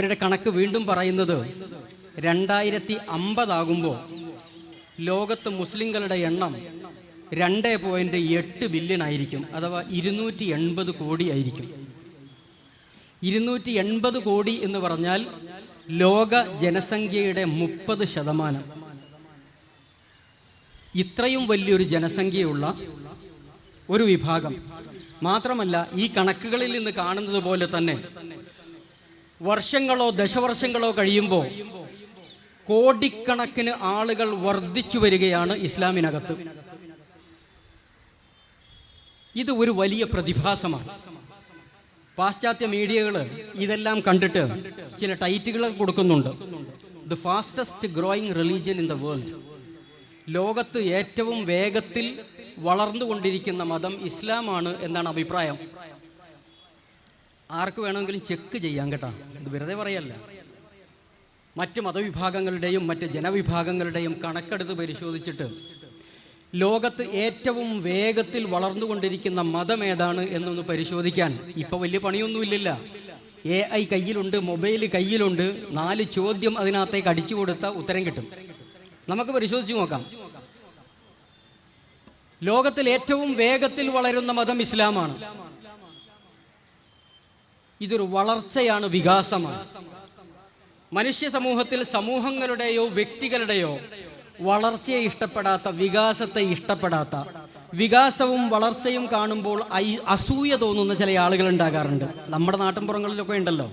അവരുടെ കണക്ക് വീണ്ടും പറയുന്നത് രണ്ടായിരത്തി അമ്പതാകുമ്പോൾ ലോകത്ത് മുസ്ലിങ്ങളുടെ എണ്ണം രണ്ട് പോയിന്റ് എട്ട് ബില്യൺ ആയിരിക്കും അഥവാ ഇരുന്നൂറ്റി എൺപത് കോടി ആയിരിക്കും. ഇരുന്നൂറ്റി എൺപത് കോടി എന്ന് പറഞ്ഞാൽ ലോക ജനസംഖ്യയുടെ മുപ്പത് ശതമാനം. ഇത്രയും വലിയൊരു ജനസംഖ്യയുള്ള ഒരു വിഭാഗം. മാത്രമല്ല ഈ കണക്കുകളിൽ നിന്ന് കാണുന്നത് പോലെ തന്നെ വർഷങ്ങളോ ദശവർഷങ്ങളോ കഴിയുമ്പോൾ കോടിക്കണക്കിന് ആളുകൾ വർദ്ധിച്ചു വരികയാണ് ഇസ്ലാമിനകത്ത്. ഇത് ഒരു വലിയ പ്രതിഭാസമാണ്. പാശ്ചാത്യ മീഡിയകൾ ഇതെല്ലാം കണ്ടിട്ട് ചില ടൈറ്റുകൾ കൊടുക്കുന്നുണ്ട്. The fastest growing religion in the world ലോകത്ത് ഏറ്റവും വേഗത്തിൽ വളർന്നുകൊണ്ടിരിക്കുന്ന മതം ഇസ്ലാമാണ് എന്നാണ് അഭിപ്രായം. ആർക്ക് വേണമെങ്കിലും ചെക്ക് ചെയ്യാം കേട്ടോ. ഇത് വെറുതെ പറയല്ല. മറ്റ് മതവിഭാഗങ്ങളുടെയും മറ്റ് ജനവിഭാഗങ്ങളുടെയും കണക്കെടുത്ത് പരിശോധിച്ചിട്ട് ലോകത്ത് ഏറ്റവും വേഗത്തിൽ വളർന്നുകൊണ്ടിരിക്കുന്ന മതം ഏതാണ് എന്നൊന്ന് പരിശോധിക്കാൻ ഇപ്പൊ വലിയ പണിയൊന്നുമില്ലല്ല. എ ഐ കയ്യിലുണ്ട് മൊബൈൽ കയ്യിലുണ്ട് നാല് ചോദ്യം അതിനകത്തേക്ക് അടിച്ചു കൊടുത്ത ഉത്തരം കിട്ടും. നമുക്ക് പരിശോധിച്ച് നോക്കാം. ലോകത്തിൽ ഏറ്റവും വേഗത്തിൽ വളരുന്ന മതം ഇസ്ലാമാണ്. ഇതൊരു വളർച്ചയാണ് വികാസമാണ്. മനുഷ്യ സമൂഹത്തിൽ സമൂഹങ്ങളുടെയോ വ്യക്തികളുടെയോ വളർച്ചയെ ഇഷ്ടപ്പെടാത്ത വികാസത്തെ ഇഷ്ടപ്പെടാത്ത വികാസവും വളർച്ചയും കാണുമ്പോൾ അസൂയ തോന്നുന്ന ചില ആളുകൾ ഉണ്ടാകാറുണ്ട്. നമ്മുടെ നാട്ടിൻപുറങ്ങളിലൊക്കെ ഉണ്ടല്ലോ.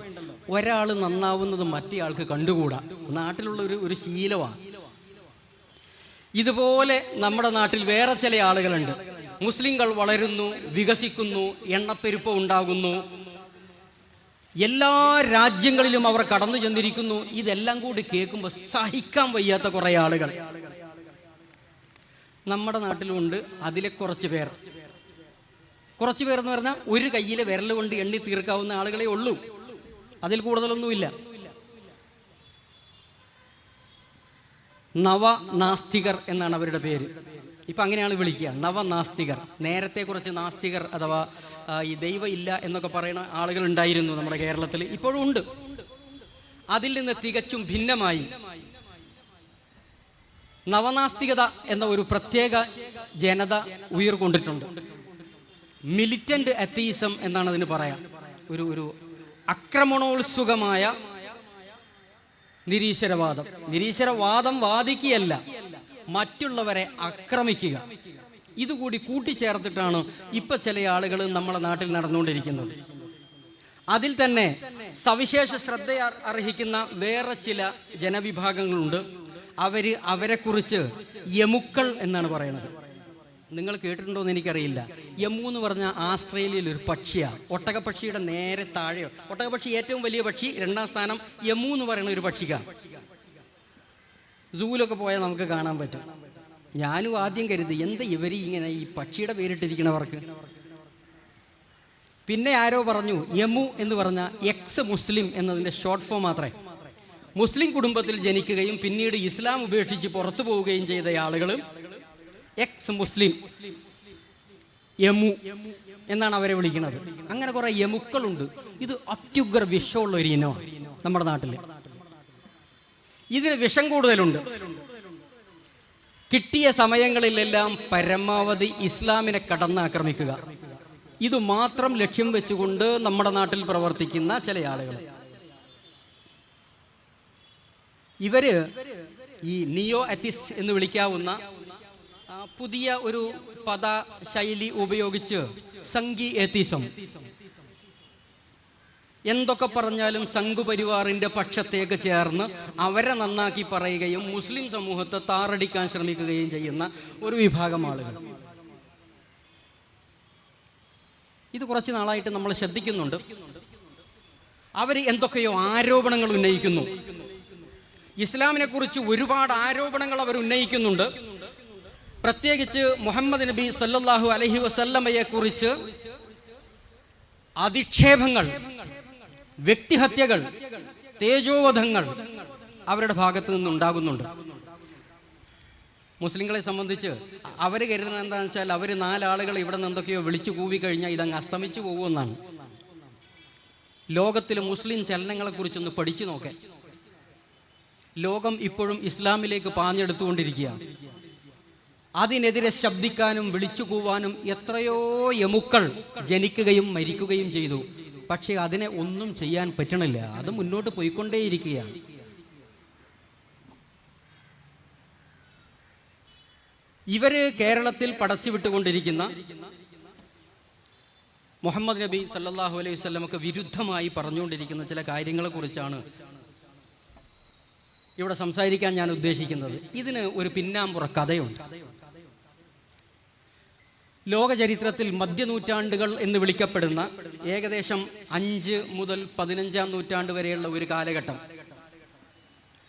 ഒരാൾ നന്നാവുന്നത് മറ്റേ ആൾക്ക് കണ്ടുകൂടാ. നാട്ടിലുള്ള ഒരു ഒരു ശീലമാണ് ഇതുപോലെ നമ്മുടെ നാട്ടിൽ വേറെ ചില ആളുകളുണ്ട്. മുസ്ലിങ്ങൾ വളരുന്നു വികസിക്കുന്നു എണ്ണപ്പെരുപ്പം ഉണ്ടാകുന്നു എല്ലാ രാജ്യങ്ങളിലും അവർ കടന്നു ചെന്നിരിക്കുന്നു. ഇതെല്ലാം കൂടി കേൾക്കുമ്പോൾ സഹിക്കാൻ വയ്യാത്ത കുറേ ആളുകൾ. നമ്മുടെ നാട്ടിലുണ്ട് അതിലെ കുറച്ച് പേർ. കുറച്ച് പേർ എന്ന് പറഞ്ഞാൽ ഒരു കയ്യിലെ വിരൽ കൊണ്ട് എണ്ണി തീർക്കാവുന്ന ആളുകളെ ഉള്ളൂ. അതിൽ കൂടുതലൊന്നുമില്ല. നവ നാസ്തികർ എന്നാണ് അവരുടെ പേര്. ഇപ്പൊ അങ്ങനെയാണ് വിളിക്കുക. നവനാസ്തികർ. നേരത്തെ കുറച്ച് നാസ്തികർ അഥവാ ഈ ദൈവം ഇല്ല എന്നൊക്കെ പറയുന്ന ആളുകൾ ഉണ്ടായിരുന്നു നമ്മുടെ കേരളത്തിൽ ഇപ്പോഴും ഉണ്ട്. അതിൽ നിന്ന് തികച്ചും ഭിന്നമായി. നവനാസ്തികത എന്ന ഒരു പ്രത്യേക ജനത ഉയർക്കൊണ്ടിട്ടുണ്ട്. മിലിറ്റന്റ് അത്തീസം എന്നാണ് അതിന് പറയാം. ഒരു ഒരു അക്രമണോത്സുകമായ നിരീശ്വരവാദം. നിരീശ്വരവാദം വാദിക്കുകയല്ല. മറ്റുള്ളവരെ ആക്രമിക്കുക. ഇതുകൂടി കൂട്ടിച്ചേർത്തിട്ടാണ് ഇപ്പൊ ചില ആളുകൾ നമ്മുടെ നാട്ടിൽ നടന്നുകൊണ്ടിരിക്കുന്നത്. അതിൽ തന്നെ സവിശേഷ ശ്രദ്ധ അർഹിക്കുന്ന വേറെ ചില ജനവിഭാഗങ്ങളുണ്ട്. അവർ അവരെക്കുറിച്ച് യമുക്കൾ എന്നാണ് പറയുന്നത്. നിങ്ങൾ കേട്ടിട്ടുണ്ടോ എന്ന് എനിക്കറിയില്ല. യമു എന്ന് പറഞ്ഞാൽ ആസ്ട്രേലിയയിൽ ഒരു പക്ഷിയാണ് ഒട്ടകപ്പക്ഷിയുടെ നേരെ താഴെ ഒട്ടകപ്പക്ഷി ഏറ്റവും വലിയ പക്ഷി രണ്ടാം സ്ഥാനം യമു എന്ന് പറയുന്ന ഒരു പക്ഷിക്കാണ് സൂവിലൊക്കെ പോയാൽ നമുക്ക് കാണാൻ പറ്റും. ഞാനും ആദ്യം കരുതി എന്താ ഇവർ ഇങ്ങനെ ഈ പക്ഷിയുടെ പേരിട്ടിരിക്കണവർക്ക്? പിന്നെ ആരോ പറഞ്ഞു യമു എന്ന് പറഞ്ഞ എക്സ് മുസ്ലിം എന്നതിന്റെ ഷോർട്ട് ഫോം മാത്രമേ മുസ്ലിം കുടുംബത്തിൽ ജനിക്കുകയും പിന്നീട് ഇസ്ലാം ഉപേക്ഷിച്ച് പുറത്തു പോവുകയും ചെയ്ത ആളുകൾ എക്സ് മുസ്ലിം യമു എന്നാണ് അവരെ വിളിക്കുന്നത്. അങ്ങനെ കുറെ യമുക്കളുണ്ട്. ഇത് അത്യുഗ്ര വിഷമുള്ള ഒരു ഇനമാണ് നമ്മുടെ നാട്ടിൽ ഇതിന് വിഷം കൂടുതലുണ്ട്. കിട്ടിയ സമയങ്ങളിലെല്ലാം പരമാവധി ഇസ്ലാമിനെ കടന്നാക്രമിക്കുക. ഇത് മാത്രം ലക്ഷ്യം വെച്ചുകൊണ്ട് നമ്മുടെ നാട്ടിൽ പ്രവർത്തിക്കുന്ന ചില ആളുകൾ. ഇവർ ഈ നിയോ അത്തിസ്റ്റ് എന്ന് വിളിക്കാവുന്ന പുതിയ ഒരു പദ ശൈലി ഉപയോഗിച്ച് സംഗീ എത്തിസം. എന്തൊക്കെ പറഞ്ഞാലും സംഘുപരിവാറിന്റെ പക്ഷത്തേക്ക് ചേർന്ന് അവരെ നന്നാക്കി പറയുകയും മുസ്ലിം സമൂഹത്തെ താറടിക്കാൻ ശ്രമിക്കുകയും ചെയ്യുന്ന ഒരു വിഭാഗം ആളുകൾ. ഇത് കുറച്ച് നാളായിട്ട് നമ്മൾ ശ്രദ്ധിക്കുന്നുണ്ട്. അവർ എന്തൊക്കെയോ ആരോപണങ്ങൾ ഉന്നയിക്കുന്നു. ഇസ്ലാമിനെ കുറിച്ച് ഒരുപാട് ആരോപണങ്ങൾ അവർ ഉന്നയിക്കുന്നുണ്ട്. പ്രത്യേകിച്ച് മുഹമ്മദ് നബി സല്ലാഹു അലഹി വസല്ലമയെ കുറിച്ച് അധിക്ഷേപങ്ങൾ വ്യക്തിഹത്യകൾ തേജോവധങ്ങൾ അവരുടെ ഭാഗത്ത് നിന്നുണ്ടാകുന്നുണ്ട്. മുസ്ലിങ്ങളെ സംബന്ധിച്ച് അവർ കരുതുന്നത് എന്താണെന്ന് വെച്ചാൽ അവർ നാലാളുകൾ ഇവിടെ നിന്ന് എന്തൊക്കെയോ വിളിച്ചു കൂവി കഴിഞ്ഞാൽ ഇതങ്ങ് അസ്തമിച്ചു പോകുമെന്നാണ്. ലോകത്തിലെ മുസ്ലിം ചലനങ്ങളെക്കുറിച്ചൊന്ന് പഠിച്ചു നോക്കാൻ ലോകം ഇപ്പോഴും ഇസ്ലാമിലേക്ക് പാഞ്ഞെടുത്തുകൊണ്ടിരിക്കുക. അതിനെതിരെ ശബ്ദിക്കാനും വിളിച്ചു കൂവാനും എത്രയോ യമുക്കൾ ജനിക്കുകയും മരിക്കുകയും ചെയ്തു. പക്ഷെ അതിനെ ഒന്നും ചെയ്യാൻ പറ്റണില്ല. അത് മുന്നോട്ട് പോയിക്കൊണ്ടേയിരിക്കുകയാണ്. ഇവർ കേരളത്തിൽ പടച്ചു വിട്ടുകൊണ്ടിരിക്കുന്ന മുഹമ്മദ് നബി സല്ലാഹു അലൈഹി സ്വലമൊക്കെ വിരുദ്ധമായി പറഞ്ഞുകൊണ്ടിരിക്കുന്ന ചില കാര്യങ്ങളെക്കുറിച്ചാണ് ഇവിടെ സംസാരിക്കാൻ ഞാൻ ഉദ്ദേശിക്കുന്നത്. ഇതിന് ഒരു പിന്നാമ്പുറ കഥയുണ്ട്. ലോക ചരിത്രത്തിൽ മധ്യനൂറ്റാണ്ടുകൾ എന്ന് വിളിക്കപ്പെടുന്ന ഏകദേശം അഞ്ച് മുതൽ പതിനഞ്ചാം നൂറ്റാണ്ട് വരെയുള്ള ഒരു കാലഘട്ടം.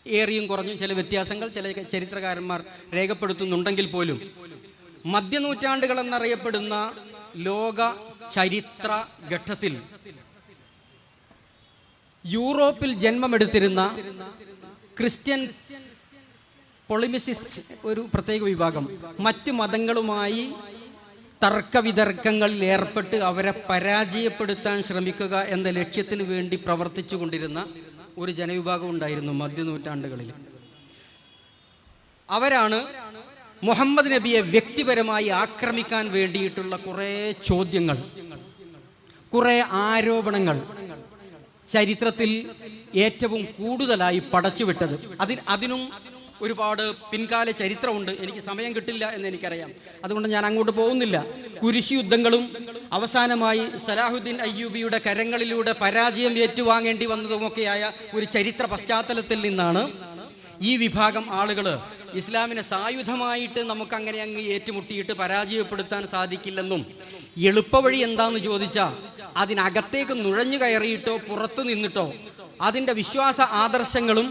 ഏറിയും കുറഞ്ഞും ചില വ്യത്യാസങ്ങൾ ചില ചരിത്രകാരന്മാർ രേഖപ്പെടുത്തുന്നുണ്ടെങ്കിൽ പോലും മധ്യനൂറ്റാണ്ടുകൾ എന്നറിയപ്പെടുന്ന ലോക ചരിത്ര ഘട്ടത്തിൽ യൂറോപ്പിൽ ജന്മമെടുത്തിരുന്ന ക്രിസ്ത്യൻ പൊളിമിസിസ്റ്റ് ഒരു പ്രത്യേക വിഭാഗം. മറ്റ് മതങ്ങളുമായി തർക്കവിതർക്കങ്ങളിൽ ഏർപ്പെട്ട് അവരെ പരാജയപ്പെടുത്താൻ ശ്രമിക്കുക എന്ന ലക്ഷ്യത്തിന് വേണ്ടി പ്രവർത്തിച്ചു കൊണ്ടിരുന്ന ഒരു ജനവിഭാഗം ഉണ്ടായിരുന്നു മധ്യനൂറ്റാണ്ടുകളിൽ. അവരാണ് മുഹമ്മദ് നബിയെ വ്യക്തിപരമായി ആക്രമിക്കാൻ വേണ്ടിയിട്ടുള്ള കുറേ ചോദ്യങ്ങൾ കുറേ ആരോപണങ്ങൾ ചരിത്രത്തിൽ ഏറ്റവും കൂടുതലായി പടച്ചുവിട്ടത്. അതിൽ അതിനും ഒരുപാട് പിൻകാല ചരിത്രമുണ്ട്. എനിക്ക് സമയം കിട്ടില്ല എന്ന് എനിക്കറിയാം. അതുകൊണ്ട് ഞാൻ അങ്ങോട്ട് പോകുന്നില്ല. കുരിശി യുദ്ധങ്ങളും അവസാനമായി സലാഹുദ്ദീൻ അയ്യൂബിയുടെ കരങ്ങളിലൂടെ പരാജയം ഏറ്റുവാങ്ങേണ്ടി വന്നതുമൊക്കെയായ ഒരു ചരിത്ര പശ്ചാത്തലത്തിൽ നിന്നാണ് ഈ വിഭാഗം ആളുകൾ ഇസ്ലാമിനെ സായുധമായിട്ട് നമുക്ക് അങ്ങനെ അങ്ങ് ഏറ്റുമുട്ടിയിട്ട് പരാജയപ്പെടുത്താൻ സാധിക്കില്ലെന്നും എളുപ്പവഴി എന്താന്ന് ചോദിച്ചാൽ അതിനകത്തേക്ക് നുഴഞ്ഞു കയറിയിട്ടോ പുറത്തു നിന്നിട്ടോ അതിന്റെ വിശ്വാസ ആദർശങ്ങളും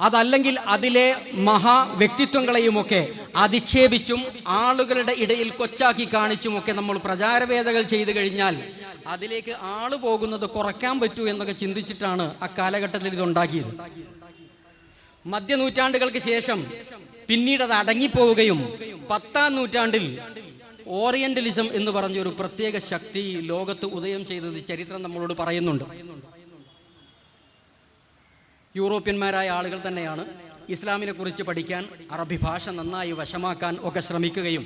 അതല്ലെങ്കിൽ അതിലെ മഹാ വ്യക്തിത്വങ്ങളെയുമൊക്കെ അധിക്ഷേപിച്ചും ആളുകളുടെ ഇടയിൽ കൊച്ചാക്കി കാണിച്ചുമൊക്കെ നമ്മൾ പ്രചാരവേദകൾ ചെയ്തു കഴിഞ്ഞാൽ അതിലേക്ക് ആൾ പോകുന്നത് കുറയ്ക്കാൻ പറ്റൂ എന്നൊക്കെ ചിന്തിച്ചിട്ടാണ് ആ കാലഘട്ടത്തിൽ മധ്യ നൂറ്റാണ്ടുകൾക്ക് ശേഷം പിന്നീട് അത് അടങ്ങിപ്പോവുകയും പത്താം നൂറ്റാണ്ടിൽ ഓറിയന്റലിസം എന്ന് പറഞ്ഞ ഒരു പ്രത്യേക ശക്തി ലോകത്ത് ഉദയം ചെയ്തത് ചരിത്രം നമ്മളോട് പറയുന്നുണ്ട്. യൂറോപ്യന്മാരായ ആളുകൾ തന്നെയാണ് ഇസ്ലാമിനെ കുറിച്ച് പഠിക്കാൻ അറബി ഭാഷ നന്നായി വശമാക്കാൻ ഒക്കെ ശ്രമിക്കുകയും.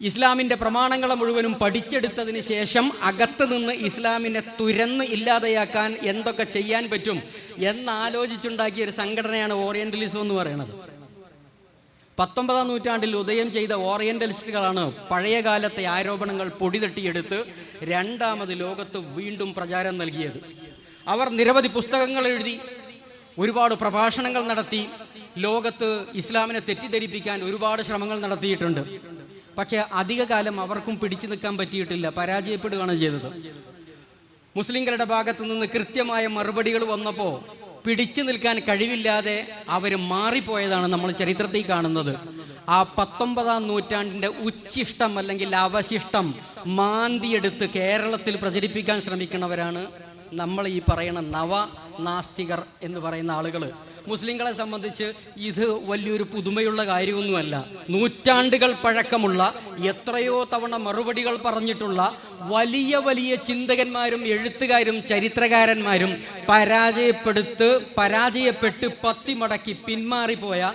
ഇസ്ലാമിന്റെ പ്രമാണങ്ങളെ മുഴുവനും പഠിച്ചെടുത്തതിന് ശേഷം അകത്ത് നിന്ന് ഇസ്ലാമിനെ തുരന്ന് ഇല്ലാതെയാക്കാൻ എന്തൊക്കെ ചെയ്യാൻ പറ്റും എന്നാലോചിച്ചുണ്ടാക്കിയ ഒരു സംഘടനയാണ് ഓറിയന്റലിസം എന്ന് പറയുന്നത്. പത്തൊമ്പതാം നൂറ്റാണ്ടിൽ ഉദയം ചെയ്ത ഓറിയന്റലിസ്റ്റുകളാണ് പഴയകാലത്തെ ആരോപണങ്ങൾ പൊടിതട്ടിയെടുത്ത് രണ്ടാമത് ലോകത്ത് വീണ്ടും പ്രചാരം നൽകിയത്. അവർ നിരവധി പുസ്തകങ്ങൾ എഴുതി ഒരുപാട് പ്രഭാഷണങ്ങൾ നടത്തി ലോകത്ത് ഇസ്ലാമിനെ തെറ്റിദ്ധരിപ്പിക്കാൻ ഒരുപാട് ശ്രമങ്ങൾ നടത്തിയിട്ടുണ്ട്. പക്ഷേ അധികകാലം അവർക്കും പിടിച്ചു നിൽക്കാൻ പറ്റിയിട്ടില്ല പരാജയപ്പെടുകയാണ് ചെയ്തത്. മുസ്ലിങ്ങളുടെ ഭാഗത്തു നിന്ന് കൃത്യമായ മറുപടികൾ വന്നപ്പോൾ പിടിച്ചു നിൽക്കാൻ കഴിവില്ലാതെ അവർ മാറിപ്പോയതാണ് നമ്മൾ ചരിത്രത്തിൽ കാണുന്നത്. ആ പത്തൊമ്പതാം നൂറ്റാണ്ടിന്റെ ഉച്ചിഷ്ടം അല്ലെങ്കിൽ അവശിഷ്ടം മാന്തിയെടുത്ത് കേരളത്തിൽ പ്രചരിപ്പിക്കാൻ ശ്രമിക്കുന്നവരാണ് നമ്മൾ ഈ പറയുന്ന നവ നാസ്തികർ എന്ന് പറയുന്ന ആളുകൾ മുസ്ലിങ്ങളെ സംബന്ധിച്ച് ഇത് വലിയൊരു പുതുമയുള്ള കാര്യമൊന്നുമല്ല. നൂറ്റാണ്ടുകൾ പഴക്കമുള്ള എത്രയോ തവണ മറുപടികൾ പറഞ്ഞിട്ടുള്ള വലിയ വലിയ ചിന്തകന്മാരും എഴുത്തുകാരും ചരിത്രകാരന്മാരും പരാജയപ്പെടുത്ത് പരാജയപ്പെട്ട് പത്തിമടക്കി പിന്മാറിപ്പോയ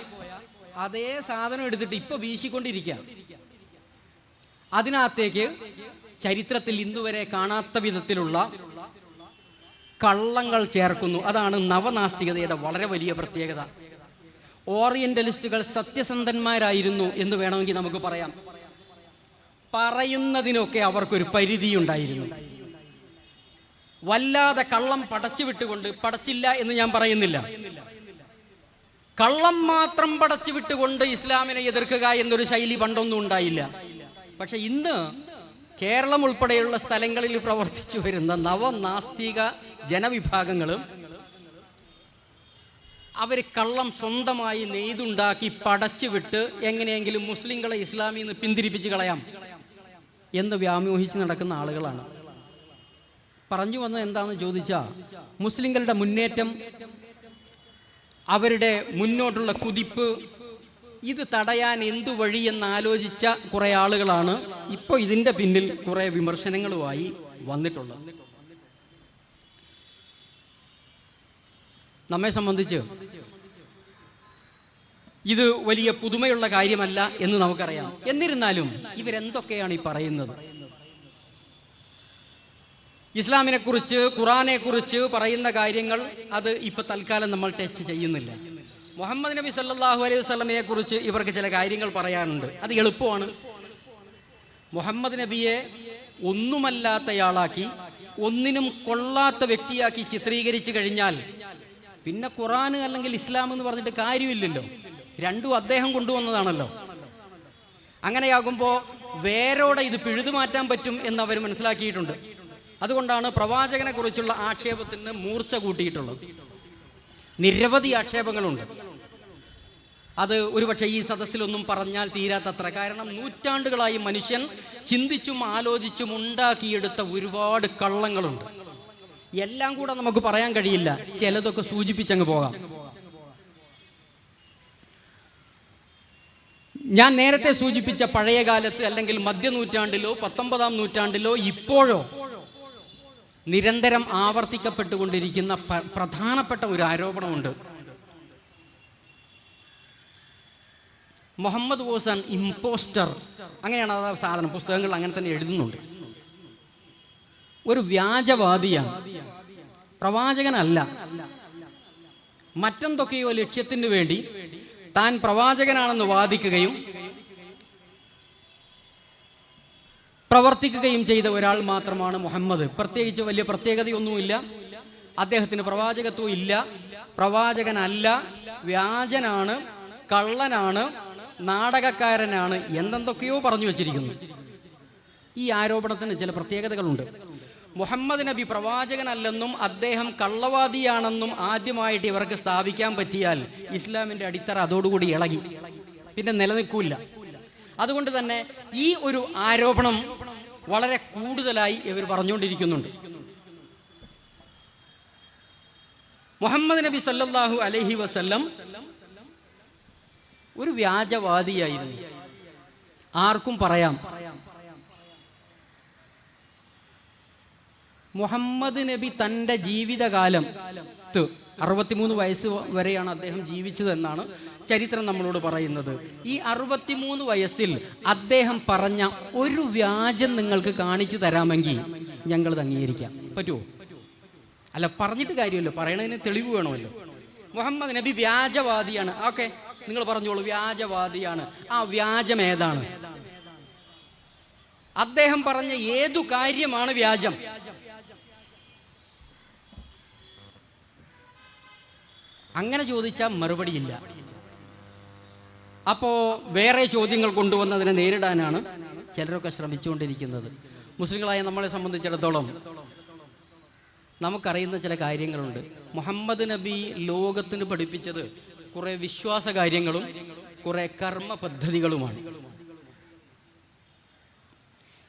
അതേ സാധനം എടുത്തിട്ട് ഇപ്പൊ വീശിക്കൊണ്ടിരിക്കുക അതിനകത്തേക്ക് ചരിത്രത്തിൽ ഇന്നുവരെ കാണാത്ത വിധത്തിലുള്ള കള്ളങ്ങൾ ചേർക്കുന്നു. അതാണ് നവനാസ്തികതയുടെ വളരെ വലിയ പ്രത്യേകത. ഓറിയന്റലിസ്റ്റുകൾ സത്യസന്ധന്മാരായിരുന്നു എന്ന് വേണമെങ്കിൽ നമുക്ക് പറയാം. പറയുന്നതിനൊക്കെ അവർക്കൊരു പരിധിയുണ്ടായിരുന്നു. വല്ലാതെ കള്ളം പടച്ചു വിട്ടുകൊണ്ട് പടച്ചില്ല എന്ന് ഞാൻ പറയുന്നില്ല. കള്ളം മാത്രം പടച്ചു വിട്ടുകൊണ്ട് ഇസ്ലാമിനെ എതിർക്കുക എന്നൊരു ശൈലി പണ്ടൊന്നും ഉണ്ടായില്ല. പക്ഷെ ഇന്ന് കേരളം ഉൾപ്പെടെയുള്ള സ്ഥലങ്ങളിൽ പ്രവർത്തിച്ചു വരുന്ന നവനാസ്തിക ജനവിഭാഗങ്ങളും അവർ കള്ളം സ്വന്തമായി നെയ്തുണ്ടാക്കി പടച്ചുവിട്ട് എങ്ങനെയെങ്കിലും മുസ്ലിങ്ങളെ ഇസ്ലാമിൽ നിന്ന് പിന്തിരിപ്പിച്ച് കളയാം എന്ന് വ്യാമോഹിച്ച് നടക്കുന്ന ആളുകളാണ്. പറഞ്ഞു വന്നത് എന്താണെന്ന് ചോദിച്ചാൽ മുസ്ലിങ്ങളുടെ മുന്നേറ്റം അവരുടെ മുന്നോട്ടുള്ള കുതിപ്പ് ഇത് തടയാൻ എന്തു വഴി എന്ന് ആലോചിച്ച കുറേ ആളുകളാണ്. ഇപ്പോൾ ഇതിന്റെ പിന്നിൽ കുറേ വിമർശനങ്ങളുമായി വന്നിട്ടുള്ളത്. നമ്മെ സംബന്ധിച്ച്. ഇത് വലിയ പുതുമയുള്ള കാര്യമല്ല എന്ന് നമുക്കറിയാം. എന്നിരുന്നാലും ഇവരെന്തൊക്കെയാണ് ഈ പറയുന്നത്? ഇസ്ലാമിനെ കുറിച്ച് ഖുറാനെ കുറിച്ച് പറയുന്ന കാര്യങ്ങൾ അത് ഇപ്പൊ തൽക്കാലം നമ്മൾ ടച്ച് ചെയ്യുന്നില്ല. മുഹമ്മദ് നബി സല്ലാഹു അലൈഹി വസല്ലമയെ കുറിച്ച് ഇവർക്ക് ചില കാര്യങ്ങൾ പറയാനുണ്ട്. അത് എളുപ്പമാണ്. മുഹമ്മദ് നബിയെ ഒന്നുമല്ലാത്തയാളാക്കി ഒന്നിനും കൊള്ളാത്ത വ്യക്തിയാക്കി ചിത്രീകരിച്ചു കഴിഞ്ഞാൽ പിന്നെ ഖുറാൻ അല്ലെങ്കിൽ ഇസ്ലാം എന്ന് പറഞ്ഞിട്ട് കാര്യമില്ലല്ലോ. രണ്ടും അദ്ദേഹം കൊണ്ടുവന്നതാണല്ലോ. അങ്ങനെയാകുമ്പോൾ വേരോടെ ഇത് പിഴുതു മാറ്റാൻ പറ്റും എന്ന് അവർ മനസ്സിലാക്കിയിട്ടുണ്ട്. അതുകൊണ്ടാണ് പ്രവാചകനെ കുറിച്ചുള്ള ആക്ഷേപത്തിന് മൂർച്ച കൂട്ടിയിട്ടുള്ളത്. നിരവധി ആക്ഷേപങ്ങളുണ്ട്. അത് ഒരുപക്ഷെ ഈ സദസ്സിലൊന്നും പറഞ്ഞാൽ തീരാത്തത്ര. കാരണം നൂറ്റാണ്ടുകളായി മനുഷ്യൻ ചിന്തിച്ചും ആലോചിച്ചും ഉണ്ടാക്കിയെടുത്ത ഒരുപാട് കള്ളങ്ങളുണ്ട്. എല്ലാം കൂടെ നമുക്ക് പറയാൻ കഴിയില്ല. ചിലതൊക്കെ സൂചിപ്പിച്ചങ്ങ് പോകാം. ഞാൻ നേരത്തെ സൂചിപ്പിച്ച പഴയ കാലത്ത് അല്ലെങ്കിൽ മധ്യനൂറ്റാണ്ടിലോ പത്തൊമ്പതാം നൂറ്റാണ്ടിലോ ഇപ്പോഴോ നിരന്തരം ആവർത്തിക്കപ്പെട്ടുകൊണ്ടിരിക്കുന്ന പ്രധാനപ്പെട്ട ഒരു ആരോപണമുണ്ട്. മുഹമ്മദ് വാസ് ആൻ ഇമ്പോസ്റ്റർ അങ്ങനെയാണ് അത് സാധനം പുസ്തകങ്ങൾ അങ്ങനെ തന്നെ എഴുതുന്നുണ്ട്. ഒരു വ്യാജവാദിയാണ് പ്രവാചകനല്ല. മറ്റെന്തൊക്കെയോ ലക്ഷ്യത്തിന് വേണ്ടി താൻ പ്രവാചകനാണെന്ന് വാദിക്കുകയും പ്രവർത്തിക്കുകയും ചെയ്ത ഒരാൾ മാത്രമാണ് മുഹമ്മദ്. പ്രത്യേകിച്ച് വലിയ പ്രത്യേകതയൊന്നുമില്ല. അദ്ദേഹത്തിന് പ്രവാചകത്വം ഇല്ല. പ്രവാചകനല്ല. വ്യാജനാണ്. കള്ളനാണ്. നാടകക്കാരനാണ്. എന്തെന്തൊക്കെയോ പറഞ്ഞു വച്ചിരിക്കുന്നു. ഈ ആരോപണത്തിന് ചില പ്രത്യേകതകളുണ്ട്. മുഹമ്മദ് നബി പ്രവാചകനല്ലെന്നും അദ്ദേഹം കള്ളവാദിയാണെന്നും ആദ്യമായിട്ട് ഇവർക്ക് സ്ഥാപിക്കാൻ പറ്റിയാൽ ഇസ്ലാമിന്റെ അടിത്തറ അതോടുകൂടി ഇളകി. പിന്നെ നിലനിൽക്കൂല അതുകൊണ്ട് തന്നെ ഈ ഒരു ആരോപണം വളരെ കൂടുതലായി ഇവർ പറഞ്ഞുകൊണ്ടിരിക്കുന്നുണ്ട്. മുഹമ്മദ് നബി സല്ലാഹു അലഹി വസല്ലം ഒരു വ്യാജവാദിയായിരുന്നു. ആർക്കും പറയാം. മുഹമ്മദ് നബി തന്റെ ജീവിതകാലം ത്ത് അറുപത്തിമൂന്ന് വയസ്സ് വരെയാണ് അദ്ദേഹം ജീവിച്ചതെന്നാണ് ചരിത്രം നമ്മളോട് പറയുന്നത്. ഈ അറുപത്തിമൂന്ന് വയസ്സിൽ അദ്ദേഹം പറഞ്ഞ ഒരു വ്യാജം നിങ്ങൾക്ക് കാണിച്ചു തരാമെങ്കിൽ ഞങ്ങൾ അംഗീകരിക്കാം. പറ്റുമോ അല്ല പറഞ്ഞിട്ട് കാര്യമല്ലോ. പറയണതിന് തെളിവ് വേണമല്ലോ. മുഹമ്മദ് നബി വ്യാജവാദിയാണ്. ഓക്കെ നിങ്ങൾ പറഞ്ഞോളൂ വ്യാജവാദിയാണ്. ആ വ്യാജം ഏതാണ്? അദ്ദേഹം പറഞ്ഞ ഏതു കാര്യമാണ് വ്യാജം? അങ്ങനെ ചോദിച്ചാൽ മറുപടിയില്ല അപ്പോ വേറെ ചോദ്യങ്ങൾ കൊണ്ടുവന്നതിനെ നേരിടാനാണ് ചിലരൊക്കെ ശ്രമിച്ചുകൊണ്ടിരിക്കുന്നത്. മുസ്ലിങ്ങളായ നമ്മളെ സംബന്ധിച്ചിടത്തോളം നമുക്കറിയുന്ന ചില കാര്യങ്ങളുണ്ട്. മുഹമ്മദ് നബി ലോകത്തിന് പഠിപ്പിച്ചത് കുറെ വിശ്വാസ കാര്യങ്ങളും കുറെ കർമ്മ പദ്ധതികളുമാണ്.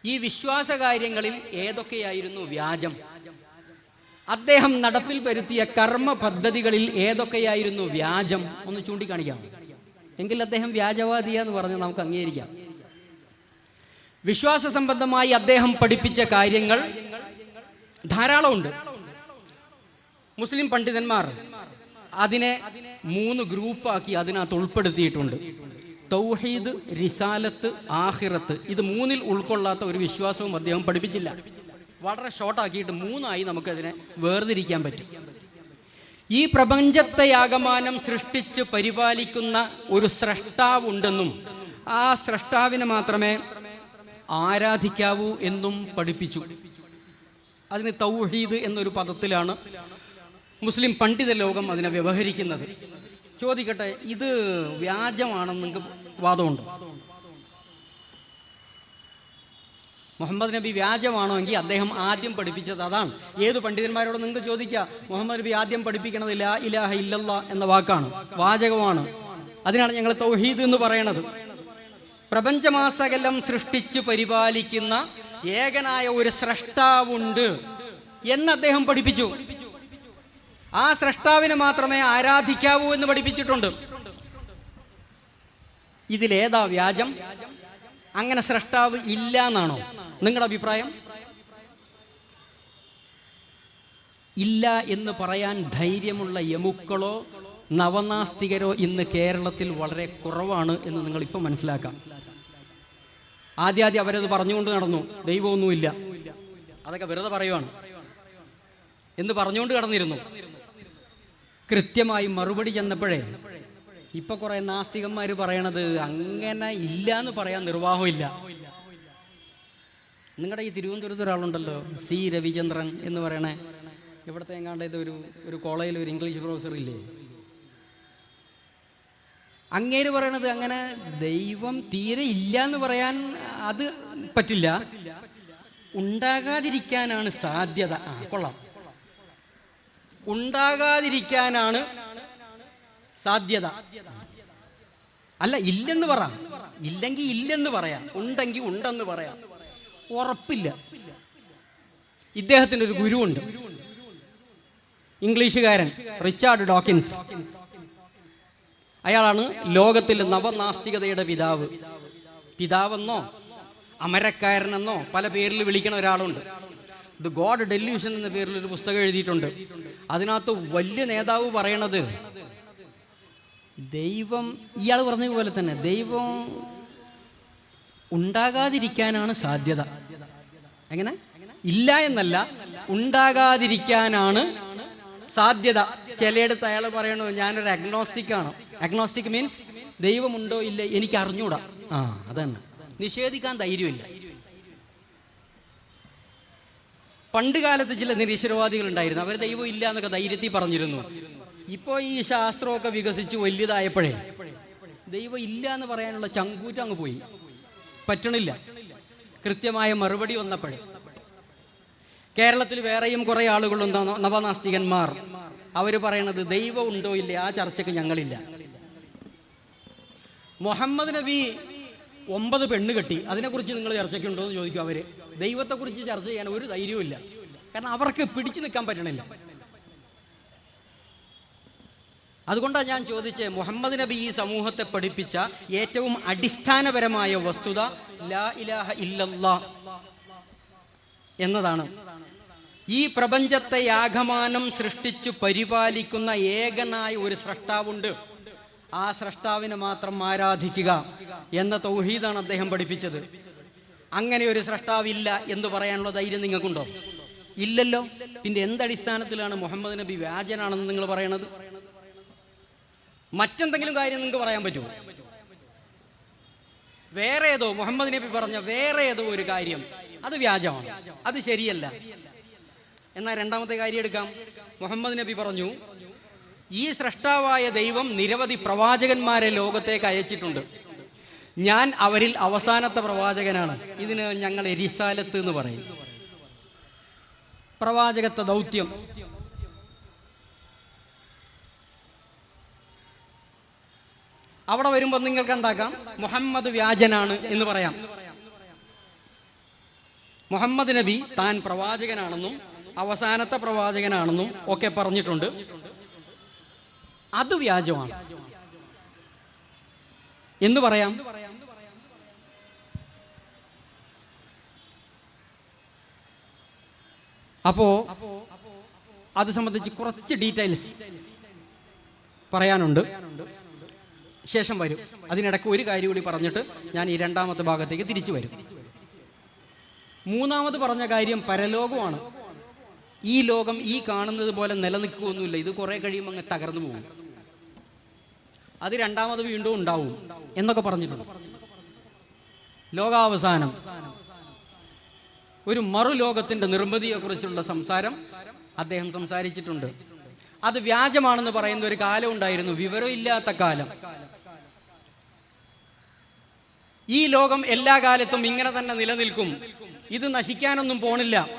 ഈ വിശ്വാസ കാര്യങ്ങളിൽ ഏതൊക്കെയായിരുന്നു വ്യാജം? അദ്ദേഹം നടപ്പിൽ വരുത്തിയ കർമ്മ പദ്ധതികളിൽ ഏതൊക്കെയായിരുന്നു വ്യാജം? ഒന്ന് ചൂണ്ടിക്കാണിക്കാം. എങ്കിൽ അദ്ദേഹം വ്യാജവാദിയെന്ന് പറഞ്ഞ് നമുക്ക് അംഗീകരിക്കാം. വിശ്വാസ സംബന്ധമായി അദ്ദേഹം പഠിപ്പിച്ച കാര്യങ്ങൾ ധാരാളമുണ്ട്. മുസ്ലിം പണ്ഡിതന്മാർ അതിനെ മൂന്ന് ഗ്രൂപ്പാക്കി അതിനകത്ത് ഉൾപ്പെടുത്തിയിട്ടുണ്ട്. തൗഹീദ് റിസാലത്ത് ആഹിറത്ത്. ഇത് മൂന്നിൽ ഉൾക്കൊള്ളാത്ത ഒരു വിശ്വാസവും അദ്ദേഹം പഠിപ്പിച്ചില്ല. വളരെ ഷോർട്ടാക്കിയിട്ട് മൂന്നായി നമുക്കതിനെ വേർതിരിക്കാൻ പറ്റും. ഈ പ്രപഞ്ചത്തെ ആകമാനം സൃഷ്ടിച്ച് പരിപാലിക്കുന്ന ഒരു സ്രഷ്ടാവുണ്ടെന്നും ആ സ്രഷ്ടാവിനെ മാത്രമേ ആരാധിക്കാവൂ എന്നും പഠിപ്പിച്ചു. അതിന് തൗഹീദ് എന്നൊരു പദത്തിലാണ് മുസ്ലിം പണ്ഡിത ലോകം അതിനെ വ്യവഹരിക്കുന്നത്. ചോദിക്കട്ടെ ഇത് വ്യാജമാണെന്ന് നിങ്ങൾക്ക് വാദമുണ്ടോ? മുഹമ്മദ് നബി വ്യാജമാണോ എങ്കിൽ അദ്ദേഹം ആദ്യം പഠിപ്പിച്ചത് അതാണ്. ഏത് പണ്ഡിതന്മാരോട് നിങ്ങൾക്ക് ചോദിക്കുക മുഹമ്മദ് നബി ആദ്യം പഠിപ്പിക്കണത് ലാ ഇലാഹ ഇല്ലല്ല എന്ന വാക്കാണ്. വാചകമാണ്. അതിനാണ് ഞങ്ങൾ തൗഹീദ് എന്ന് പറയണത്. പ്രപഞ്ചമാസകലം സൃഷ്ടിച്ച് പരിപാലിക്കുന്ന ഏകനായ ഒരു സ്രഷ്ടാവുണ്ട് എന്ന് അദ്ദേഹം പഠിപ്പിച്ചു. ആ സ്രഷ്ടാവിനെ മാത്രമേ ആരാധിക്കാവൂ എന്ന് പഠിപ്പിച്ചിട്ടുണ്ട്. ഇതിലേതാ വ്യാജം? അങ്ങനെ സ്രഷ്ടാവ് ഇല്ല എന്നാണോ നിങ്ങളുടെ അഭിപ്രായം? ഇല്ല എന്ന് പറയാൻ ധൈര്യമുള്ള യമുക്കളോ നവനാസ്തികരോ ഇന്ന് കേരളത്തിൽ വളരെ കുറവാണ് എന്ന് നിങ്ങൾ ഇപ്പം മനസ്സിലാക്കാം ആദ്യാദ്യം അവരത് പറഞ്ഞുകൊണ്ട് നടന്നു. ദൈവമൊന്നുമില്ല. അതൊക്കെ വെറുതെ പറയുവാണ്. എന്ന് പറഞ്ഞുകൊണ്ട് കടന്നിരുന്നു. കൃത്യമായി മറുപടി ചെന്നപ്പോഴേ ഇപ്പൊ കുറെ നാസ്തികന്മാർ പറയണത് അങ്ങനെ ഇല്ല എന്ന് പറയാൻ നിർവാഹമില്ല. നിങ്ങളുടെ ഈ തിരുവനന്തപുരത്ത് ഒരാളുണ്ടല്ലോ സി രവിചന്ദ്രൻ എന്ന് പറയണേ. ഇവിടുത്തെ എങ്ങാണ്ട് ഇത് ഒരു ഒരു കോളേജിൽ ഒരു ഇംഗ്ലീഷ് പ്രൊഫസർ ഇല്ലേ? അങ്ങേര് പറയണത് അങ്ങനെ ദൈവം തീരെ ഇല്ല എന്ന് പറയാൻ അത് പറ്റില്ല. ഉണ്ടാകാതിരിക്കാനാണ് സാധ്യത. ആ കൊള്ളാം. ഉണ്ടാകാതിരിക്കാനാണ് സാധ്യത. അല്ല ഇല്ലെന്ന് പറ. ഇല്ലെങ്കിൽ ഇല്ലെന്ന് പറയാം. ഉണ്ടെങ്കിൽ ഉണ്ടെന്ന് പറയാം. ഉറപ്പില്ല. ഇദ്ദേഹത്തിന് ഒരു ഗുരുവുണ്ട്. ഇംഗ്ലീഷുകാരൻ റിച്ചാർഡ് ഡോക്കിൻസ്. അയാളാണ് ലോകത്തിലെ നവനാസ്തികതയുടെ പിതാവ്. പിതാവെന്നോ അമരക്കാരനെന്നോ പല പേരിൽ വിളിക്കണ ഒരാളുണ്ട്. ദ ഗോഡ് ഡെല്യൂഷൻ എന്ന പേരിൽ ഒരു പുസ്തകം എഴുതിയിട്ടുണ്ട്. അതിനകത്ത് വലിയ നേതാവ് പറയണത് ദൈവം ഇയാൾ പറഞ്ഞതുപോലെ തന്നെ ദൈവം ഉണ്ടാകാതിരിക്കാനാണ് സാധ്യത. എങ്ങനെ? ഇല്ല എന്നല്ല ഉണ്ടാകാതിരിക്കാനാണ് സാധ്യത. ചിലയിടത്ത് അയാൾ പറയണു ഞാനൊരു അഗ്നോസ്റ്റിക് ആണ്. അഗ്നോസ്റ്റിക് മീൻസ് ദൈവമുണ്ടോ ഇല്ല എനിക്ക് അറിഞ്ഞൂടാ. ആ അതന്നെ. നിഷേധിക്കാൻ ധൈര്യമില്ല. പണ്ട് കാലത്ത് ചില നിരീശ്വരവാദികൾ ഉണ്ടായിരുന്നു. അവർ ദൈവം ഇല്ല എന്നൊക്കെ ധൈര്യത്തിൽ പറഞ്ഞിരുന്നു. ഇപ്പോൾ ഈ ശാസ്ത്രമൊക്കെ വികസിച്ച് വലിയതായപ്പോഴേ ദൈവം ഇല്ല എന്ന് പറയാനുള്ള ചങ്കൂറ്റം അങ്ങ് പോയി. പറ്റണില്ല. കൃത്യമായ മറുപടി വന്നപ്പോഴേ. കേരളത്തിൽ വേറെയും കുറെ ആളുകളുണ്ട്. നവ- നവനാസ്തികന്മാർ. അവർ പറയണത് ദൈവം ഉണ്ടോ ഇല്ലേ? ആ ചർച്ചയ്ക്ക് ഞങ്ങളില്ല. മുഹമ്മദ് നബി ഒമ്പത് പെണ്ണ് കെട്ടി. അതിനെക്കുറിച്ച് നിങ്ങൾ ചർച്ചയ്ക്കുണ്ടോ എന്ന് ചോദിക്കും അവർ. ദൈവത്തെക്കുറിച്ച് ചർച്ച ചെയ്യാൻ ഒരു ധൈര്യവുമില്ല. കാരണം അവർക്ക് പിടിച്ചു നിൽക്കാൻ പറ്റണില്ല. അതുകൊണ്ടാണ് ഞാൻ ചോദിച്ചത് മുഹമ്മദ് നബി ഈ സമൂഹത്തെ പഠിപ്പിച്ച ഏറ്റവും അടിസ്ഥാനപരമായ വസ്തുത ലാ ഇലാഹ ഇല്ലല്ലാ എന്നതാണ്. ഈ പ്രപഞ്ചത്തെ യാഗമാനം സൃഷ്ടിച്ചു പരിപാലിക്കുന്ന ഏകനായ ഒരു സ്രഷ്ടാവുണ്ട്. ആ സ്രഷ്ടാവിനെ മാത്രം ആരാധിക്കുക എന്ന തൗഹീദാണ് അദ്ദേഹം പഠിപ്പിച്ചത്. അങ്ങനെ ഒരു സ്രഷ്ടാവില്ല എന്ന് പറയാനുള്ള ധൈര്യം നിങ്ങൾക്കുണ്ടോ? ഇല്ലല്ലോ. പിന്നെ എന്തടിസ്ഥാനത്തിലാണ് മുഹമ്മദ് നബി വ്യാജനാണെന്ന് നിങ്ങൾ പറയണത്? മറ്റെന്തെങ്കിലും കാര്യം നിങ്ങൾക്ക് പറയാൻ പറ്റുമോ? വേറെ ഏതോ മുഹമ്മദ് നബി പറഞ്ഞ വേറെ ഏതോ ഒരു കാര്യം. അത് വ്യാജമാണ്. അത് ശരിയല്ല. എന്നാൽ രണ്ടാമത്തെ കാര്യം എടുക്കാം. മുഹമ്മദ് നബി പറഞ്ഞു ഈ സൃഷ്ടാവായ ദൈവം നിരവധി പ്രവാചകന്മാരെ ലോകത്തേക്ക് അയച്ചിട്ടുണ്ട്. ഞാൻ അവരിൽ അവസാനത്തെ പ്രവാചകനാണ്. ഇതിന് ഞങ്ങൾ എരിസാലത്ത് എന്ന് പറയും. പ്രവാചകത്വ ദൗത്യം. അവിടെ വരുമ്പോൾ നിങ്ങൾക്ക് എന്താക്കാം? മുഹമ്മദ് വ്യാജനാണ് എന്ന് പറയാം. മുഹമ്മദ് നബി താൻ പ്രവാചകനാണെന്നും അവസാനത്തെ പ്രവാചകനാണെന്നും ഒക്കെ പറഞ്ഞിട്ടുണ്ട്. അത് വ്യാജമാണ്. എന്ന് പറയാം? അപ്പോ അത് സംബന്ധിച്ച് കുറച്ച് ഡീറ്റെയിൽസ് പറയാനുണ്ട്. ശേഷം വരും. അതിനിടയ്ക്ക് ഒരു കാര്യം കൂടി പറഞ്ഞിട്ട് ഞാൻ ഈ രണ്ടാമത്തെ ഭാഗത്തേക്ക് തിരിച്ചു വരും. മൂന്നാമത് പറഞ്ഞ കാര്യം പരലോകമാണ്. ഈ ലോകം ഈ കാണുന്നത് പോലെ നിലനിൽക്കുകയൊന്നുമില്ല. ഇത് കുറെ കഴിയുമ്പോൾ അങ്ങ് തകർന്നു പോകും. അത് രണ്ടാമത് വീണ്ടും ഉണ്ടാവും എന്നൊക്കെ പറഞ്ഞിട്ടുണ്ട്. ലോകാവസാനം. ഒരു മറുലോകത്തിന്റെ നിർമ്മിതിയെക്കുറിച്ചുള്ള സംസാരം അദ്ദേഹം സംസാരിച്ചിട്ടുണ്ട്. അത് വ്യാജമാണെന്ന് പറയുന്ന ഒരു കാലം ഉണ്ടായിരുന്നു. വിവരമില്ലാത്ത കാലം. ഈ ലോകം എല്ലാ കാലത്തും ഇങ്ങനെ തന്നെ നിലനിൽക്കും. ഇത് നശിക്കാനൊന്നും പോണില്ല.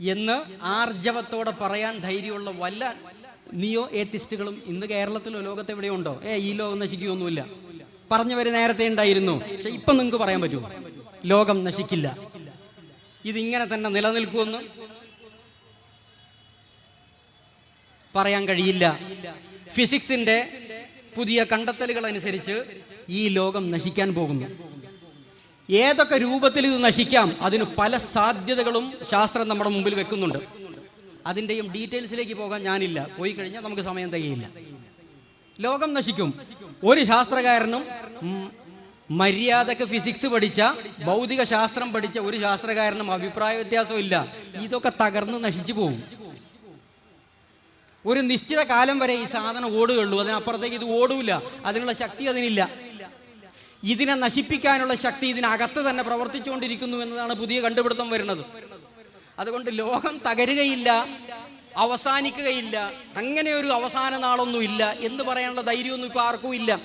എന്ന് ആർജവത്തോടെ പറയാൻ ധൈര്യമുള്ള വല്ല നിയോ ഏത്തിസ്റ്റുകളും ഇന്ന് കേരളത്തിലോ ലോകത്ത് എവിടെയോ ഉണ്ടോ ഏ ഈ ലോകം നശിക്കുകയൊന്നുമില്ല. പറഞ്ഞവര് നേരത്തെ ഉണ്ടായിരുന്നു. പക്ഷെ ഇപ്പൊ നിങ്ങൾക്ക് പറയാൻ പറ്റുമോ? ലോകം നശിക്കില്ല. ഇതിങ്ങനെ തന്നെ നിലനിൽക്കുമെന്ന് പറയാൻ കഴിയില്ല. ഫിസിക്സിന്റെ പുതിയ കണ്ടെത്തലുകൾ അനുസരിച്ച് ഈ ലോകം നശിക്കാൻ പോകുന്നു. ഏതൊക്കെ രൂപത്തിൽ ഇത് നശിക്കാം അതിന് പല സാധ്യതകളും ശാസ്ത്രം നമ്മുടെ മുമ്പിൽ വെക്കുന്നുണ്ട്. അതിന്റെയും ഡീറ്റെയിൽസിലേക്ക് പോകാൻ ഞാനില്ല. പോയി കഴിഞ്ഞാൽ നമുക്ക് സമയം തികയില്ല. ലോകം നശിക്കും. ഒരു ശാസ്ത്രകാരനും മര്യാദയ്ക്ക് ഫിസിക്സ് പഠിച്ച ഭൗതിക ശാസ്ത്രം പഠിച്ച ഒരു ശാസ്ത്രകാരനും അഭിപ്രായ വ്യത്യാസമില്ല. ഇതൊക്കെ തകർന്ന് നശിച്ചു പോകും. ഒരു നിശ്ചിത കാലം വരെ ഈ സാധനം ഓടുകയുള്ളൂ. അതിനപ്പുറത്തേക്ക് ഇത് ഓടൂല. അതിനുള്ള ശക്തി അതിനില്ല. ഇതിനെ നശിപ്പിക്കാനുള്ള ശക്തി ഇതിനകത്ത് തന്നെ പ്രവർത്തിച്ചുകൊണ്ടിരിക്കുന്നു എന്നതാണ് പുതിയ കണ്ടുപിടുത്തം വരുന്നത്. അതുകൊണ്ട് ലോകം തകരുകയില്ല അവസാനിക്കുകയില്ല അങ്ങനെ ഒരു അവസാന നാളൊന്നും ഇല്ല എന്ന് പറയാനുള്ള ധൈര്യമൊന്നും ഇപ്പൊ ആർക്കും ഇല്ല.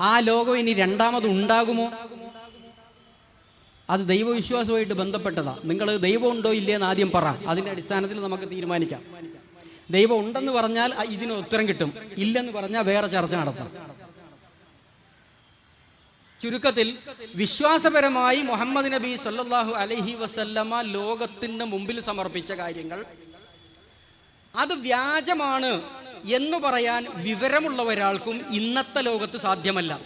ആ ലോകം ഇനി രണ്ടാമത് ഉണ്ടാകുമോ? അത് ദൈവവിശ്വാസമായിട്ട് ബന്ധപ്പെട്ടതാ. നിങ്ങൾ ദൈവം ഉണ്ടോ ഇല്ലേ എന്ന് ആദ്യം പറ. അതിന്റെ അടിസ്ഥാനത്തിൽ നമുക്ക് തീരുമാനിക്കാം. ദൈവം ഉണ്ടെന്ന് പറഞ്ഞാൽ ഇതിന് ഉത്തരം കിട്ടും. ഇല്ലെന്ന് പറഞ്ഞാൽ വേറെ ചർച്ച നടത്താം. ചുരുക്കത്തിൽ വിശ്വാസപരമായി മുഹമ്മദ് നബി സല്ലാഹു അലഹി വസല്ലമ ലോകത്തിന് മുമ്പിൽ സമർപ്പിച്ച കാര്യങ്ങൾ. അത് വ്യാജമാണ് എന്ന് പറയാൻ വിവരമുള്ള ഒരാൾക്കും ഇന്നത്തെ ലോകത്ത് സാധ്യമല്ല.